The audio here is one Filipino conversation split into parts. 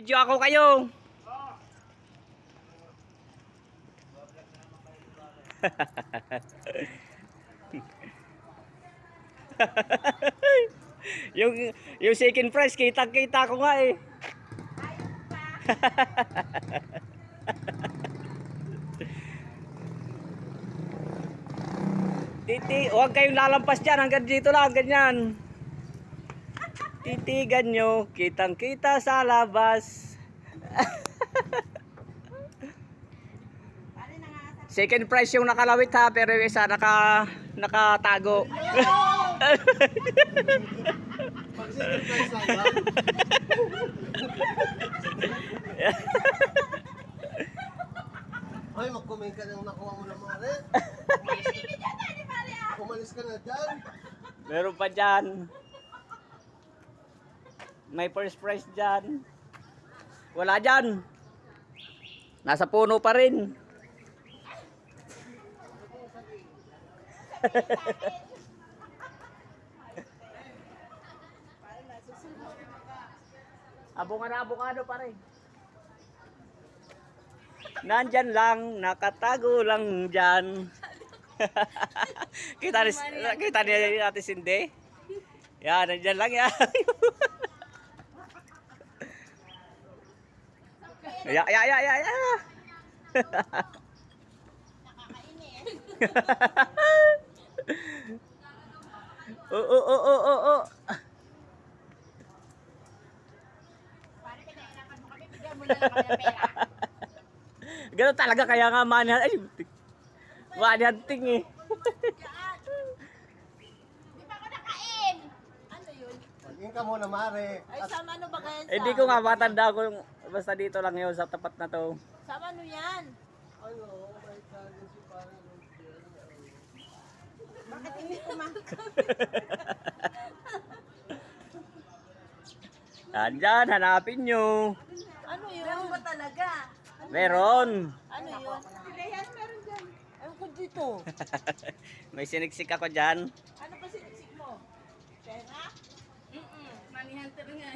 Video ako kayo. yung yung second prize kita kita ko nga eh. Titi, huwag kayong lalampas dyan hanggang dito lang, ganyan. Titigan nyo, kitang kita sa labas. Second prize yung nakalawit ha, pero yung isa naka, nakatago. Pag second prize lang ba? Ay, mag-comment ka nang nakuha mo ng mare. Umalis ka na dyan. Meron pa dyan. May first prize dyan. Wala dyan. Nasa puno pa rin. Abungan na abukado pa rin. Nandyan lang, nakatago lang dyan. kita ni kita ni Ate Cindy. Yan, nandyan lang yan. ya, ya, ya, ya, ya. Oo, oo, oo, oo, oo. Ganun talaga kaya nga money ay money hunting eh. Nakain? Ano ka muna, mare. Ay, sama ano ba kaya Eh, Hindi ko nga matanda ko yung basta dito lang yun sa tapat na to. Sama ano yan? Ano, may challenge si parang Bakit hindi ma... Andyan, hanapin nyo. Ano yun? Meron ba talaga? Meron. Ano yun? Silayan meron dyan. Ayun ko dito. May siniksik ako dyan. Ano pa sinisik mo? Pera? Mm-mm. Money hunter nga.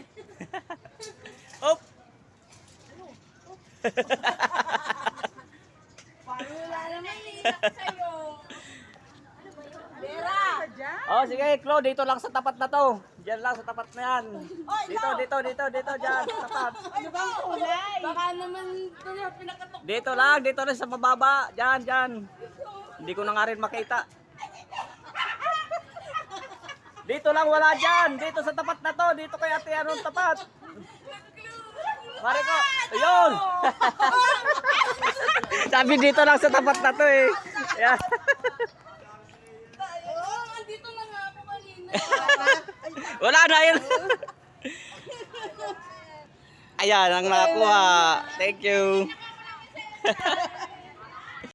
Op! Parang wala naman sa'yo. Ano ba yun? Pera! Oh, sige, Klo, dito lang sa tapat na to. Diyan lang sa tapat na yan. Dito, dito, dito, dito, dyan, sa tapat. Ano bang kulay? Baka naman ito na pinakatok. Dito lang, dito lang sa mababa. Dyan, dyan. Hindi ko na nga rin makita. Dito lang, wala dyan. Dito sa tapat na to. Dito kay ate anong tapat. Mare ko. Ayun. Sabi dito lang sa tapat na to eh. Andito na nga ako kanina. Wala na yun. Ayan, ang nakakuha. Thank you.